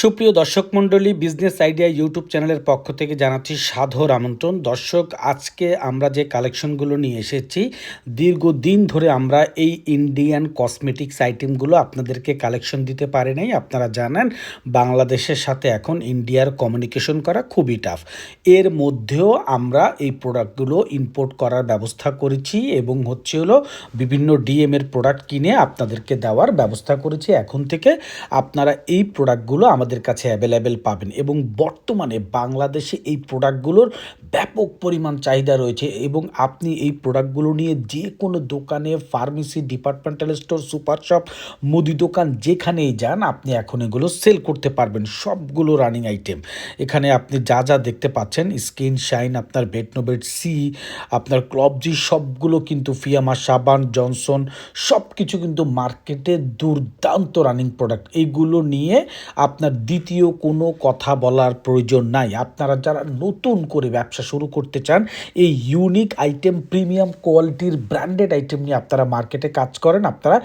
সুপ্রিয় দর্শক মণ্ডলী বিজনেস আইডিয়া ইউটিউব চ্যানেলের পক্ষ থেকে জানাচ্ছি সাধর আমন্ত্রণ। দর্শক, আজকে আমরা যে কালেকশনগুলো নিয়ে এসেছি, দীর্ঘদিন ধরে আমরা এই ইন্ডিয়ান কসমেটিক্স আইটেমগুলো আপনাদেরকে কালেকশন দিতে পারি নাই। আপনারা জানেন, বাংলাদেশের সাথে এখন ইন্ডিয়ার কমিউনিকেশন করা খুবই টাফ এর মধ্যেও আমরা এই প্রোডাক্টগুলো ইম্পোর্ট করার ব্যবস্থা করেছি এবং হচ্ছে হলো বিভিন্ন ডিএম এর প্রোডাক্ট কিনে আপনাদেরকে দেওয়ার ব্যবস্থা করেছি। এখন থেকে আপনারা এই প্রোডাক্টগুলো আমাদের কাছে অ্যাভেলেবেল পাবেন এবং বর্তমানে বাংলাদেশে এই প্রোডাক্টগুলোর ব্যাপক পরিমাণ চাহিদা রয়েছে এবং আপনি এই প্রোডাক্টগুলো নিয়ে যে কোনো দোকানে pharmacy departmental store super shop মুদি দোকান যেখানেই যান, আপনি এখন এগুলো সেল করতে পারবেন। সবগুলো রানিং আইটেম এখানে আপনি যা যা দেখতে পাচ্ছেন স্কিন শাইন আপনার বেটনোবেট সি আপনার ক্লবজি সবগুলো কিন্তু ফিয়ামা সাবান জনসন সব কিছু কিন্তু মার্কেটে দুর্দান্ত রানিং প্রোডাক্ট এইগুলো নিয়ে আপনার দ্বিতীয় কোনো কথা বলার প্রয়োজন নাই। আপনারা যারা নতুন করে ব্যবসা শুরু করতে চান, এই ইউনিক আইটেম প্রিমিয়াম কোয়ালিটির ব্র্যান্ডেড আইটেম নিয়ে আপনারা মার্কেটে কাজ করেন, আপনারা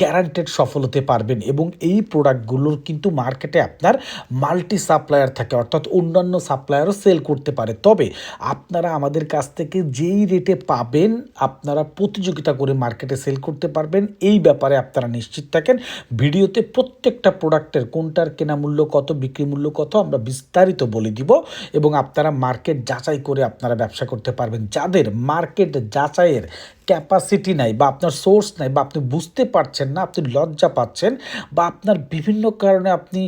গ্যারান্টেড সফল হতে পারবেন এবং এই প্রোডাক্টগুলোর কিন্তু মার্কেটে আপনার মাল্টি সাপ্লায়ার থাকে, অর্থাৎ অন্যান্য সাপ্লায়ারও সেল করতে পারে। তবে আপনারা আমাদের কাছ থেকে যেই রেটে পাবেন, আপনারা প্রতিযোগিতা করে মার্কেটে সেল করতে পারবেন। এই ব্যাপারে আপনারা নিশ্চিত থাকেন। ভিডিওতে প্রত্যেকটা প্রোডাক্টের কোনটার কেনা মূল্য কত, বিক্রি মূল্য কত, আমরা বিস্তারিত বলে দিব এবং আপনারা মার্কেট যাচাই করে আপনারা ব্যবসা করতে পারবেন। যাদের মার্কেট যাচাইয়ের ক্যাপাসিটি নাই বা আপনার সোর্স নাই বা আপনি বুঝতে পারছেন না, আপনি লজ্জা পাচ্ছেন বা আপনার বিভিন্ন কারণে আপনি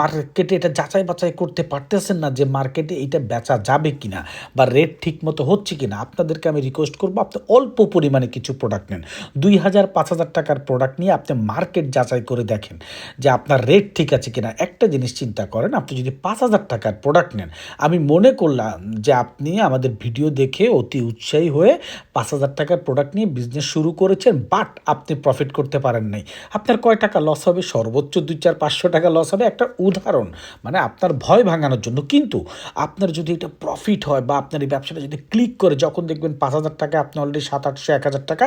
মার্কেটে এটা যাচাই বাছাই করতে পারতেছেন না যে মার্কেটে এটা বেচা যাবে কিনা বা রেট ঠিক মতো হচ্ছে কি না আপনাদেরকে আমি রিকোয়েস্ট করব আপনি অল্প পরিমাণে কিছু প্রোডাক্ট নেন। দুই হাজার, পাঁচ হাজার টাকার প্রোডাক্ট নিয়ে আপনি মার্কেট যাচাই করে দেখেন যে আপনার রেট ঠিক আছে কি না একটা জিনিস চিন্তা করেন, আপনি যদি পাঁচ হাজার টাকার প্রোডাক্ট নেন, আমি মনে করলাম যে আপনি আমাদের ভিডিও দেখে অতি উৎসাহী হয়ে পাঁচ হাজার টাকার প্রোডাক্ট নিয়ে বিজনেস শুরু করেছেন বাট আপনি প্রফিট করতে পারেন নাই। আপনার কয় টাকা লস হবে? সর্বোচ্চ দুই চার পাঁচশো টাকা লস হবে। একটা উদাহরণ মানে আপনার ভয় ভাঙানোর জন্য। কিন্তু আপনার যদি এটা প্রফিট হয় বা আপনার এই ব্যবসাটা যদি ক্লিক করে, যখন দেখবেন পাঁচ হাজার টাকা, আপনি অলরেডি সাত আটশো, এক হাজার টাকা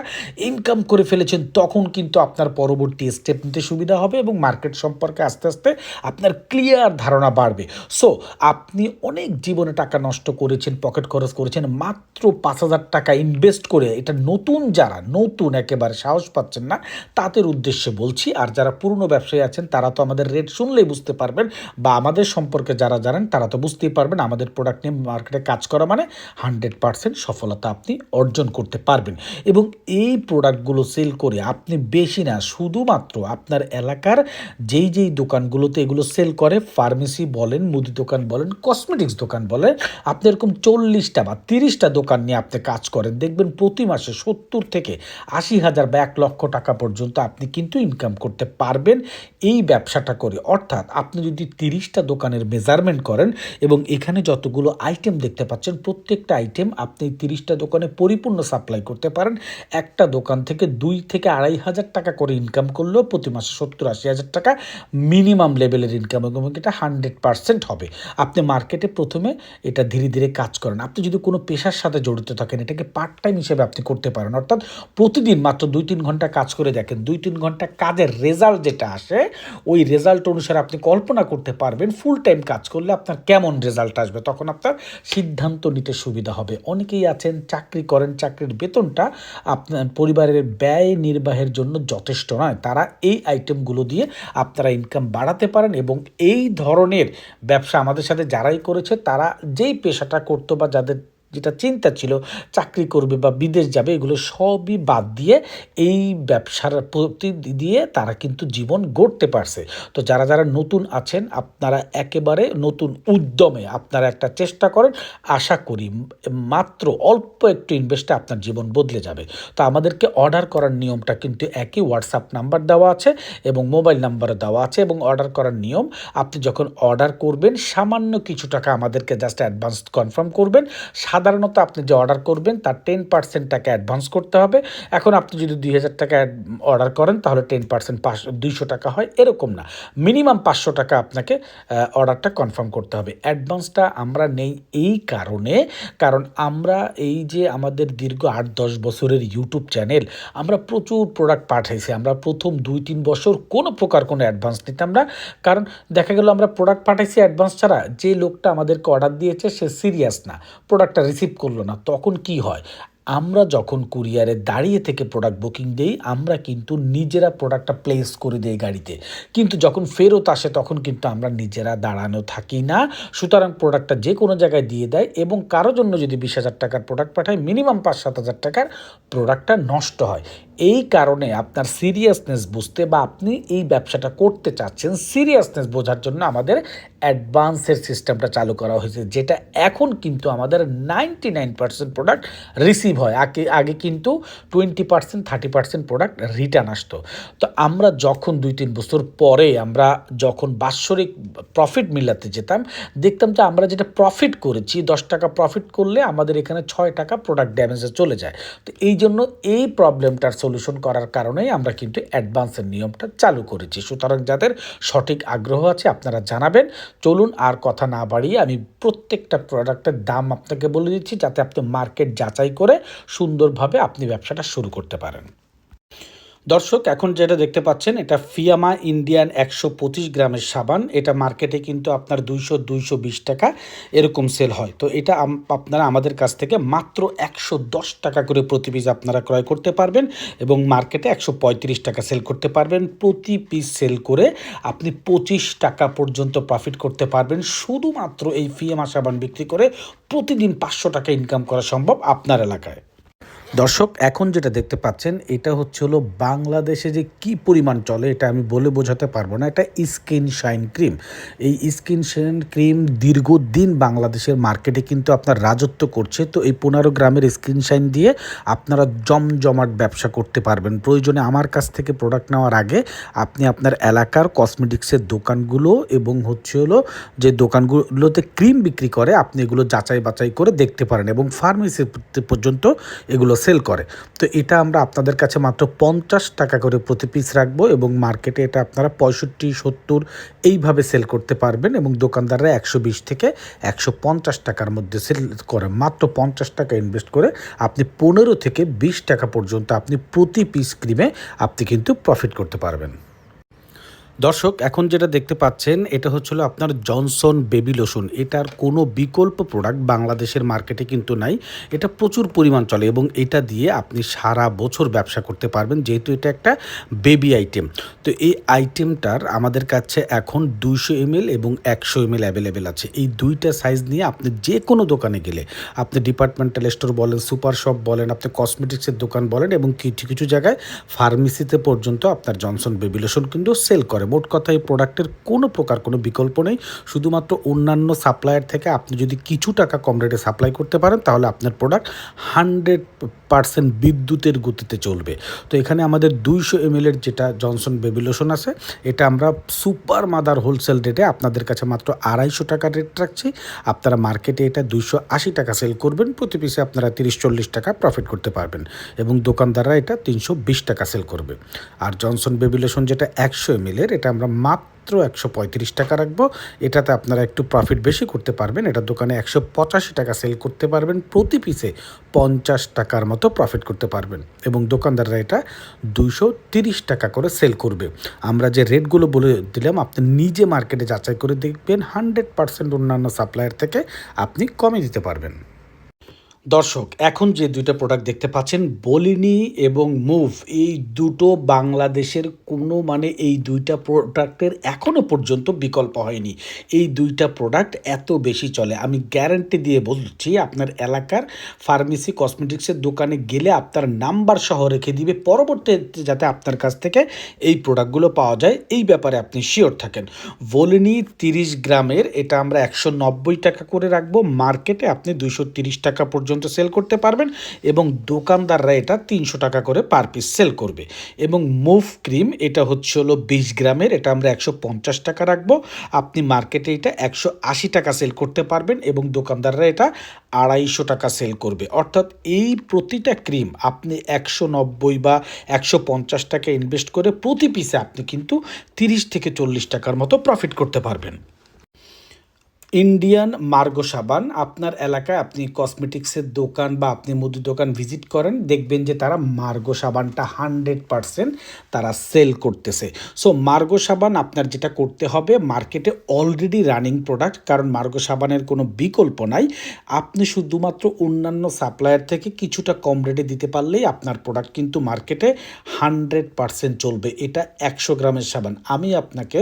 ইনকাম করে ফেলেছেন, তখন কিন্তু আপনার পরবর্তী স্টেপ নিতে সুবিধা হবে এবং মার্কেট সম্পর্কে আস্তে আস্তে আপনার ক্লিয়ার ধারণা বাড়বে। সো আপনি অনেক জীবনে টাকা নষ্ট করেছেন পকেট খরচ করেছেন, মাত্র পাঁচ হাজার টাকা ইনভেস্ট করে এটা নতুন যারা, নতুন একেবারে সাহস পাচ্ছেন না, তাদের উদ্দেশ্যে বলছি, আর যারা পুরনো ব্যবসায়ী আছেন, তারা তো আমাদের রেট শুনলেই বুঝতে পারবেন, বা আমাদের সম্পর্কে যারা জানেন, তারা তো বুঝতেই পারবেন, আমাদের প্রোডাক্ট নিয়ে মার্কেটে কাজ করা মানে হান্ড্রেড পার্সেন্ট সফলতা আপনি অর্জন করতে পারবেন। এবং এই প্রোডাক্টগুলো সেল করে আপনি বেশি না, শুধুমাত্র আপনার এলাকার যেই যেই দোকানগুলোতে এগুলো সেল করে ফার্মেসি বলেন, মুদি দোকান বলেন কসমেটিক্স দোকান বলেন, আপনি এরকম চল্লিশটা বা তিরিশটা দোকান নিয়ে আপনি কাজ করেন, দেখবেন প্রতি মাসে সত্তর থেকে আশি হাজার বা এক লক্ষ টাকা পর্যন্ত আপনি কিন্তু ইনকাম করতে পারবেন এই ব্যবসাটা করে। অর্থাৎ আপনি যদি তিরিশটা দোকানের মেজারমেন্ট করেন এবং এখানে যতগুলো আইটেম দেখতে পাচ্ছেন, প্রত্যেকটা আইটেম আপনি তিরিশটা দোকানে পরিপূর্ণ সাপ্লাই করতে পারেন। একটা দোকান থেকে দুই থেকে আড়াই হাজার টাকা করে ইনকাম করলেও প্রতি মাসে সত্তর আশি হাজার টাকা মিনিমাম লেভেলের ইনকাম এবং এটা হান্ড্রেড পার্সেন্ট হবে। আপনি মার্কেটে প্রথমে এটা ধীরে ধীরে কাজ করেন। আপনি যদি কোনো পেশার সাথে জড়িত থাকেন, এটাকে পার্ট টাইম হিসেবে আপনি করতে পারেন। অর্থাৎ প্রতিদিন মাত্র দুই তিন ঘণ্টা কাজ করে দেখেন। দুই তিন ঘণ্টা কাজের রেজাল্ট যেটা আসে, ওই রেজাল্ট অনুসারে আপনি কল্পনা করতে পারবেন ফুল টাইম কাজ করলে আপনার কেমন রেজাল্ট আসবে। তখন আপনার সিদ্ধান্ত নিতে সুবিধা হবে। অনেকেই আছেন, চাকরি করেন, চাকরির বেতনটা আপনার পরিবারের ব্যয় নির্বাহের জন্য যথেষ্ট নয়। তারা এই আইটেমগুলো দিয়ে আপনারা ইনকাম বাড়াতে পারেন এবং এই ধরনের ব্যবসা আমাদের সাথে যারাই করেছে, তারা যেই পেশাটা করতো বা যাদের যেটা চিন্তা ছিল, চাকরি করবে বা বিদেশ যাবে, এগুলো সবই বাদ দিয়ে এই ব্যবসার প্রতি দিয়ে তারা কিন্তু জীবন গড়তে পারছে। তো যারা যারা নতুন আছেন, আপনারা একেবারে নতুন উদ্যমে আপনারা একটা চেষ্টা করেন। আশা করি মাত্র অল্প একটু ইনভেস্টে আপনার জীবন বদলে যাবে। তো আমাদেরকে অর্ডার করার নিয়মটা কিন্তু একই। হোয়াটসঅ্যাপ নাম্বার দেওয়া আছে এবং মোবাইল নাম্বারও দেওয়া আছে এবং অর্ডার করার নিয়ম, আপনি যখন অর্ডার করবেন, সামান্য কিছু টাকা আমাদেরকে জাস্ট অ্যাডভান্স কনফার্ম করবেন। সাদা সাধারণত আপনি যে অর্ডার করবেন, তার টেন পার্সেন্ট টাকা অ্যাডভান্স করতে হবে। এখন আপনি যদি দুই হাজার টাকা অর্ডার করেন, তাহলে টেন পার্সেন্ট পাঁচশো দুইশো টাকা হয়। এরকম না। মিনিমাম পাঁচশো টাকা আপনাকে অর্ডারটা কনফার্ম করতে হবে। অ্যাডভান্সটা আমরা নেই এই কারণে, কারণ আমরা এই যে আমাদের দীর্ঘ আট দশ বছরের ইউটিউব চ্যানেল আমরা প্রচুর প্রোডাক্ট পাঠাইছি। আমরা প্রথম দুই তিন বছর কোনো প্রকার কোনো অ্যাডভান্স নিতাম না। কারণ দেখা গেল, আমরা প্রোডাক্ট পাঠাইছি অ্যাডভান্স ছাড়া। যে লোকটা আমাদেরকে অর্ডার দিয়েছে, সে সিরিয়াস না। প্রোডাক্টটা রিসিভ করল না, তখন কি হয়? আমরা যখন কুরিয়ারে দাঁড়িয়ে থেকে প্রোডাক্ট বুকিং দেই, আমরা কিন্তু নিজেরা প্রোডাক্টটা প্লেস করে দিই গাড়িতে। কিন্তু যখন ফেরত আসে, তখন কিন্তু আমরা নিজেরা দাঁড়ানো থাকি না। সুতরাং প্রোডাক্টটা যে কোনো জায়গায় দিয়ে দেয় এবং কারও জন্য যদি বিশ হাজার টাকার প্রোডাক্ট পাঠায় মিনিমাম পাঁচ সাত হাজার টাকার প্রোডাক্টটা নষ্ট হয়। এই কারণে আপনার সিরিয়াসনেস বুঝতে বা আপনি এই ব্যবসাটা করতে চাচ্ছেন সিরিয়াসনেস বোঝার জন্য আমাদের অ্যাডভান্সের সিস্টেমটা চালু করা হয়েছে, যেটা এখন কিন্তু আমাদের ninety nine percent product receive হয়। আগে আগে কিন্তু twenty percent thirty percent product return আসতো। তো আমরা যখন দুই, তিন বছর পরে আমরা যখন বাৎসরিক প্রফিট মিলাতে যেতাম, দেখতাম যে আমরা যেটা প্রফিট করেছি, দশ টাকা প্রফিট করলে আমাদের এখানে ছয় টাকা প্রোডাক্ট ড্যামেজে চলে যায়। তো এই জন্য এই প্রবলেমটার সলিউশন করার কারণেই আমরা কিন্তু অ্যাডভান্সের নিয়মটা চালু করেছি। সুতরাং যাদের সঠিক আগ্রহ আছে আপনারা জানাবেন। চলুন আর কথা না বাড়িয়ে আমি প্রত্যেকটা প্রোডাক্টের দাম আপনাকে বলে দিচ্ছি যাতে আপনি মার্কেট যাচাই করে সুন্দরভাবে আপনি ব্যবসাটা শুরু করতে পারেন। দর্শক, এখন যেটা দেখতে পাচ্ছেন, এটা ফিয়ামা ইন্ডিয়ান একশো পঁচিশ গ্রামের সাবান। এটা মার্কেটে কিন্তু আপনার দুইশো দুইশো বিশ টাকা এরকম সেল হয়। তো এটা আপনারা আমাদের কাছ থেকে মাত্র একশো দশ টাকা করে প্রতি পিস আপনারা ক্রয় করতে পারবেন এবং মার্কেটে একশো পঁয়ত্রিশ টাকা সেল করতে পারবেন। প্রতি পিস সেল করে আপনি পঁচিশ টাকা পর্যন্ত প্রফিট করতে পারবেন। শুধুমাত্র এই ফিয়ামা সাবান বিক্রি করে প্রতিদিন পাঁচশো টাকা ইনকাম করা সম্ভব আপনার এলাকায়। দর্শক, এখন যেটা দেখতে পাচ্ছেন, এটা হচ্ছে হলো বাংলাদেশে যে কি পরিমাণ চলে, এটা আমি বলে বোঝাতে পারব না, এটা স্কিন শাইন ক্রিম। এই স্কিন শাইন ক্রিম দীর্ঘদিন বাংলাদেশের মার্কেটে কিন্তু আপনার রাজত্ব করছে, তো এই পনেরো গ্রামের স্কিন শাইন দিয়ে আপনারা জমজমাট ব্যবসা করতে পারবেন। প্রয়োজনে আমার কাছ থেকে প্রোডাক্ট নেওয়ার আগে আপনি আপনার এলাকার কসমেটিক্সের দোকানগুলো এবং হচ্ছে হলো যে দোকানগুলোতে ক্রিম বিক্রি করে, আপনি এগুলো যাচাই বাছাই করে দেখতে পারেন এবং ফার্মেসি পর্যন্ত এগুলো সেল করে। তো এটা আমরা আপনাদের কাছে মাত্র পঞ্চাশ টাকা করে প্রতি পিস রাখব এবং মার্কেটে এটা আপনারা পঁয়ষট্টি, সত্তর এইভাবে সেল করতে পারবেন এবং দোকানদাররা একশো বিশ থেকে একশো পঞ্চাশ টাকার মধ্যে সেল করে। মাত্র পঞ্চাশ টাকা ইনভেস্ট করে আপনি পনেরো থেকে বিশ টাকা পর্যন্ত আপনি প্রতি পিস ক্রিমে আপনি কিন্তু প্রফিট করতে পারবেন। দর্শক, এখন যেটা দেখতে পাচ্ছেন, এটা হচ্ছিল আপনার জনসন বেবি লোশন। এটার কোনো বিকল্প প্রোডাক্ট বাংলাদেশের মার্কেটে কিন্তু নাই। এটা প্রচুর পরিমাণ চলে এবং এটা দিয়ে আপনি সারা বছর ব্যবসা করতে পারবেন, যেহেতু এটা একটা বেবি আইটেম তো এই আইটেমটার আমাদের কাছে এখন দুইশো এমএল এবং একশো এমএল অ্যাভেলেবেল আছে। এই দুইটা সাইজ নিয়ে আপনি যে কোনো দোকানে গেলে, আপনি ডিপার্টমেন্টাল স্টোর বলেন সুপার শপ বলেন, আপনি কসমেটিক্সের দোকান বলেন এবং কিছু কিছু জায়গায় ফার্মেসিতে পর্যন্ত আপনার জনসন বেবি লোশন কিন্তু সেল করে। মোট কথা এই প্রোডাক্টের কোনো প্রকার কোনো বিকল্প নেই। শুধুমাত্র অন্যান্য সাপ্লায়ার থেকে আপনি যদি কিছু টাকা কম রেটে সাপ্লাই করতে পারেন, তাহলে আপনার প্রোডাক্ট হান্ড্রেড পার্সেন্ট বিদ্যুতের গতিতে চলবে। তো এখানে আমাদের দুইশো এমএলের যেটা জনসন বেবি লোশন আছে, এটা আমরা সুপার মাদার হোলসেল রেটে আপনাদের কাছে মাত্র আড়াইশো টাকা রেট রাখছি। আপনারা মার্কেটে এটা দুইশো আশি টাকা সেল করবেন, প্রতি পিসে আপনারা তিরিশ চল্লিশ টাকা প্রফিট করতে পারবেন এবং দোকানদাররা এটা তিনশো বিশ টাকা সেল করবে। আর জনসন বেবি লোশন যেটা একশো এমএলের এটা আমরা মাত্র একশো পঁয়ত্রিশ টাকা রাখব। এটাতে আপনারা একটু প্রফিট বেশি করতে পারবেন। এটা দোকানে একশো পঁচাশি টাকা সেল করতে পারবেন। প্রতি পিসে পঞ্চাশ টাকার মতো প্রফিট করতে পারবেন। এবং দোকানদাররা এটা দুইশো তিরিশ টাকা করে সেল করবে। আমরা যে রেটগুলো বলে দিলাম, আপনি নিজে মার্কেটে যাচাই করে দেখবেন। হান্ড্রেড পার্সেন্ট অন্যান্য সাপ্লায়ার থেকে আপনি কমে দিতে পারবেন। দর্শক, এখন যে দুইটা প্রোডাক্ট দেখতে পাচ্ছেন, বলিনি এবং মুভ, এই দুটো বাংলাদেশের কোনো মানে এই দুইটা প্রোডাক্টের এখনও পর্যন্ত বিকল্প হয়নি। এই দুইটা প্রোডাক্ট এত বেশি চলে। আমি গ্যারান্টি দিয়ে বলছি, আপনার এলাকার ফার্মেসি কসমেটিক্সের দোকানে গেলে আপনার নাম্বার সহ রেখে দিবে। পরবর্তীতে যাতে আপনার কাছ থেকে এই প্রোডাক্টগুলো পাওয়া যায়, এই ব্যাপারে আপনি শিওর থাকেন। বলিনি তিরিশ গ্রামের, এটা আমরা একশো নব্বই টাকা করে রাখব। মার্কেটে আপনি তিরিশ টাকা পর্যন্ত পর্যন্ত সেল করতে পারবেন এবং দোকানদাররা এটা তিনশো টাকা করে পার পিস সেল করবে। এবং মুভ ক্রিম এটা হচ্ছে হলো বিশ গ্রামের, এটা আমরা একশো পঞ্চাশ টাকা রাখব। আপনি মার্কেটে এটা একশো আশি টাকা সেল করতে পারবেন এবং দোকানদাররা এটা আড়াইশো টাকা সেল করবে। অর্থাৎ এই প্রতিটা ক্রিম আপনি একশো নব্বই বা একশো পঞ্চাশ টাকা ইনভেস্ট করে প্রতি পিসে আপনি কিন্তু তিরিশ থেকে চল্লিশ টাকার মতো প্রফিট করতে পারবেন। ইন্ডিয়ান মার্গো সাবান, আপনার এলাকায় আপনি কসমেটিক্সের দোকান বা আপনি মুদি দোকান ভিজিট করেন, দেখবেন যে তারা মার্গো সাবানটা হান্ড্রেড পারসেন্ট তারা সেল করতেছে। সো, মার্গো সাবান আপনার যেটা করতে হবে, মার্কেটে অলরেডি রানিং প্রোডাক্ট, কারণ মার্গো সাবানের কোনো বিকল্প নাই। আপনি শুধুমাত্র অন্যান্য সাপ্লায়ার থেকে কিছুটা কম রেটে দিতে পারলেই আপনার প্রোডাক্ট কিন্তু মার্কেটে হান্ড্রেড পারসেন্ট চলবে। এটা একশো গ্রামের সাবান। আমি আপনাকে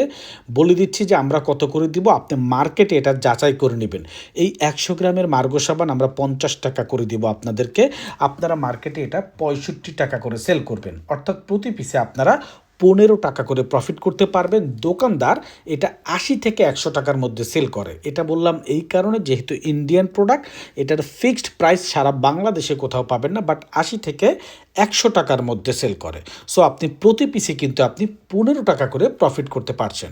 বলে দিচ্ছি যে আমরা কত করে দিব, আপনি মার্কেটে এটা যাচাই করে নেবেন। এই একশো গ্রামের মার্গ সাবান আমরা পঞ্চাশ টাকা করে দিব আপনাদেরকে। আপনারা মার্কেটে এটা পঁয়ষট্টি টাকা করে সেল করবেন। অর্থাৎ প্রতি পিসে আপনারা পনেরো টাকা করে প্রফিট করতে পারবেন। দোকানদার এটা আশি থেকে একশো টাকার মধ্যে সেল করে। এটা বললাম এই কারণে যেহেতু ইন্ডিয়ান প্রোডাক্ট এটার ফিক্সড প্রাইস সারা বাংলাদেশে কোথাও পাবেন না বাট আশি থেকে একশো টাকার মধ্যে সেল করে। সো আপনি প্রতি পিসে কিন্তু আপনি পনেরো টাকা করে প্রফিট করতে পারছেন।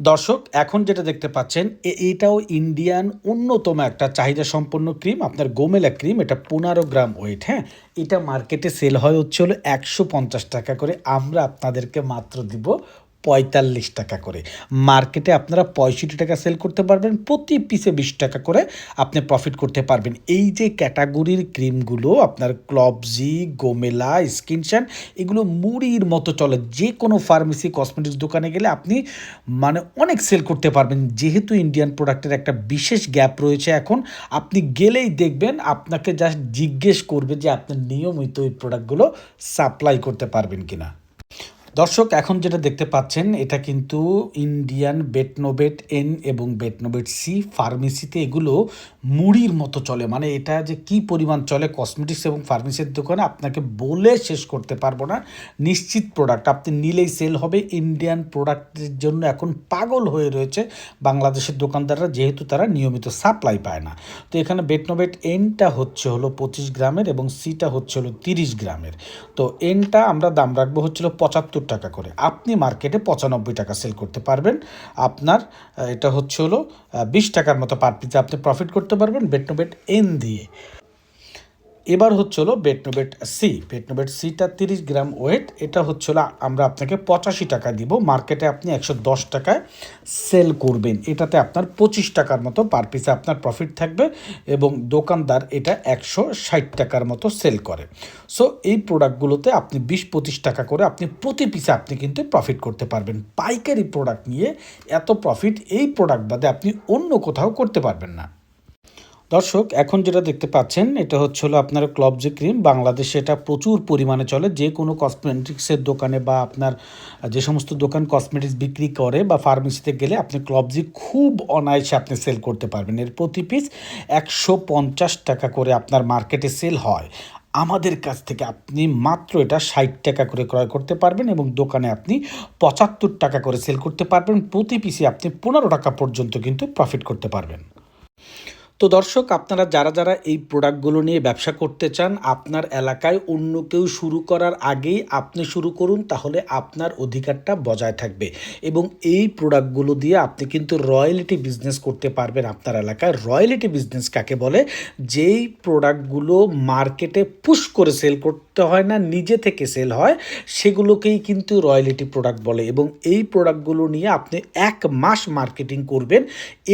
দর্শক, এখন যেটা দেখতে পাচ্ছেন এটাও ইন্ডিয়ান অন্যতম একটা চাহিদা সম্পন্ন ক্রিম আপনার গোমেলা ক্রিম এটা পনেরো গ্রাম ওয়েট হ্যাঁ? এটা মার্কেটে সেল হয় হচ্ছে হলো একশো পঞ্চাশ টাকা করে। আমরা আপনাদেরকে মাত্র দিব পঁয়তাল্লিশ টাকা করে। মার্কেটে আপনারা পঁয়ষট্টি টাকা সেল করতে পারবেন, প্রতি পিসে বিশ টাকা করে আপনি প্রফিট করতে পারবেন। এই যে ক্যাটাগরির ক্রিমগুলো আপনার ক্লবজি গোমেলা স্কিনশান এগুলো মুড়ির মতো চলে। যে কোনো ফার্মেসি কসমেটিক্স দোকানে গেলে আপনি মানে অনেক সেল করতে পারবেন। যেহেতু ইন্ডিয়ান প্রোডাক্টের একটা বিশেষ গ্যাপ রয়েছে এখন, আপনি গেলেই দেখবেন, আপনাকে জাস্ট জিজ্ঞেস করবে যে আপনি নিয়মিত ওই প্রোডাক্টগুলো সাপ্লাই করতে পারবেন কিনা। দর্শক, এখন যেটা দেখতে পাচ্ছেন, এটা কিন্তু ইন্ডিয়ান বেটনোবেট এন এবং বেটনোবেট সি ফার্মেসিতে এগুলো মুড়ির মতো চলে। মানে এটা যে কি পরিমাণ চলে কসমেটিক্স এবং ফার্মেসির দোকানে, আপনাকে বলে শেষ করতে পারব না। নিশ্চিত প্রোডাক্ট আপনি নিলেই সেল হবে। ইন্ডিয়ান প্রোডাক্টের জন্য এখন পাগল হয়ে রয়েছে বাংলাদেশের দোকানদাররা, যেহেতু তারা নিয়মিত সাপ্লাই পায় না। তো এখানে বেটনোবেট এনটা হচ্ছে হলো পঁচিশ গ্রামের এবং সিটা হচ্ছে হলো তিরিশ গ্রামের। তো এনটা আমরা দাম রাখব হচ্ছিল পঁচাত্তর টাকা করে। আপনি মার্কেটে পঁচানব্বই টাকা সেল করতে পারবেন। আপনার এটা হচ্ছে হলো বিশ টাকার মতো পার পিসে আপনি প্রফিট করতে পারবেন বেট টু বেট এন দিয়ে। এবার হচ্ছে হলো বেটনোবেট সি বেটনোবেট সিটা তিরিশ গ্রাম ওয়েট এটা হচ্ছে হলো আমরা আপনাকে পঁচাশি টাকা দিব। মার্কেটে আপনি একশো দশ টাকায় সেল করবেন। এটাতে আপনার পঁচিশ টাকার মতো পার পিসে আপনার প্রফিট থাকবে এবং দোকানদার এটা একশো ষাট টাকার মতো সেল করে। সো এই প্রোডাক্টগুলোতে আপনি বিশ পঁচিশ টাকা করে আপনি প্রতি পিসে আপনি কিন্তু প্রফিট করতে পারবেন। পাইকারি প্রোডাক্ট নিয়ে এত প্রফিট এই প্রোডাক্ট বাদে আপনি অন্য কোথাও করতে পারবেন না। দর্শক, এখন যেটা দেখতে পাচ্ছেন, এটা হচ্ছে হলো আপনার ক্লবজি ক্রিম। বাংলাদেশে এটা প্রচুর পরিমাণে চলে। যে কোনো কসমেটিক্সের দোকানে বা আপনার যে সমস্ত দোকান কসমেটিক্স বিক্রি করে বা ফার্মেসিতে গেলে আপনি ক্লবজি খুব অনায়াসে আপনি সেল করতে পারবেন। এর প্রতি পিস একশো পঞ্চাশ টাকা করে আপনার মার্কেটে সেল হয়। আমাদের কাছ থেকে আপনি মাত্র এটা ষাট টাকা করে ক্রয় করতে পারবেন এবং দোকানে আপনি পঁচাত্তর টাকা করে সেল করতে পারবেন। প্রতি পিসে আপনি পনেরো টাকা পর্যন্ত কিন্তু প্রফিট করতে পারবেন। তো দর্শক, আপনারা যারা যারা এই প্রোডাক্টগুলো নিয়ে ব্যবসা করতে চান, আপনার এলাকায় অন্য কেউ শুরু করার আগেই আপনি শুরু করুন, তাহলে আপনার অধিকারটা বজায় থাকবে। এবং এই প্রোডাক্টগুলো দিয়ে আপনি কিন্তু রয়্যালিটি বিজনেস করতে পারবেন আপনার এলাকায়। রয়্যালিটি বিজনেস কাকে বলে? যেই প্রোডাক্টগুলো মার্কেটে পুশ করে সেল করতে হয় না, নিজে থেকে সেল হয়, সেগুলোকেই কিন্তু রয়্যালিটি প্রোডাক্ট বলে। এবং এই প্রোডাক্টগুলো নিয়ে আপনি এক মাস মার্কেটিং করবেন,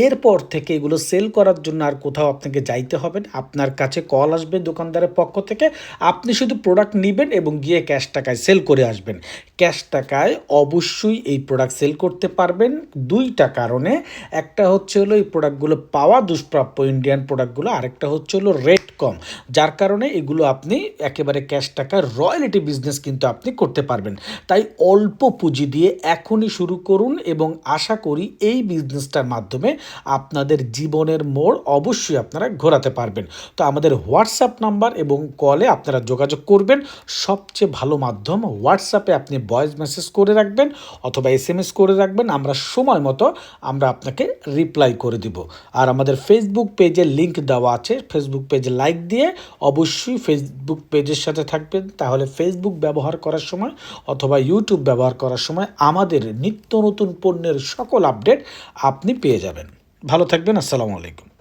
এরপর থেকে এগুলো সেল করার জন্য আর কোথাও আপনাকে যাইতে হবে না। আপনার কাছে কল আসবে দোকানদারের পক্ষ থেকে। আপনি শুধু প্রোডাক্ট নেবেন এবং গিয়ে ক্যাশ টাকায় সেল করে আসবেন। ক্যাশ টাকায় অবশ্যই এই প্রোডাক্ট সেল করতে পারবেন। দুইটা কারণে। একটা হচ্ছে হলো এই প্রোডাক্টগুলো পাওয়া দুষ্প্রাপ্য ইন্ডিয়ান প্রোডাক্টগুলো আরেকটা হচ্ছে হলো রেট কম। যার কারণে এগুলো আপনি একেবারে ক্যাশ টাকা রয়্যালিটি বিজনেস কিন্তু আপনি করতে পারবেন। তাই অল্প পুঁজি দিয়ে এখনই শুরু করুন এবং আশা করি এই বিজনেসটার মাধ্যমে আপনাদের জীবনের মোড় অবশ্যই আপনারা ঘোরাতে পারবেন। তো আমাদের হোয়াটসঅ্যাপ নাম্বার এবং কলে আপনারা যোগাযোগ করবেন। সবচেয়ে ভালো মাধ্যম হোয়াটসঅ্যাপে আপনি ভয়েস মেসেজ করে রাখবেন অথবা এস এম এস করে রাখবেন। আমরা সময় মতো আমরা আপনাকে রিপ্লাই করে দিব। আর আমাদের ফেসবুক পেজে লিংক দেওয়া আছে। ফেসবুক পেজে লাইক দিয়ে অবশ্যই ফেসবুক পেজের সাথে থাকবেন। তাহলে ফেসবুক ব্যবহার করার সময় অথবা ইউটিউব ব্যবহার করার সময় আমাদের নিত্য নতুন পণ্যের সকল আপডেট আপনি পেয়ে যাবেন। ভালো থাকবেন। আসসালামু আলাইকুম।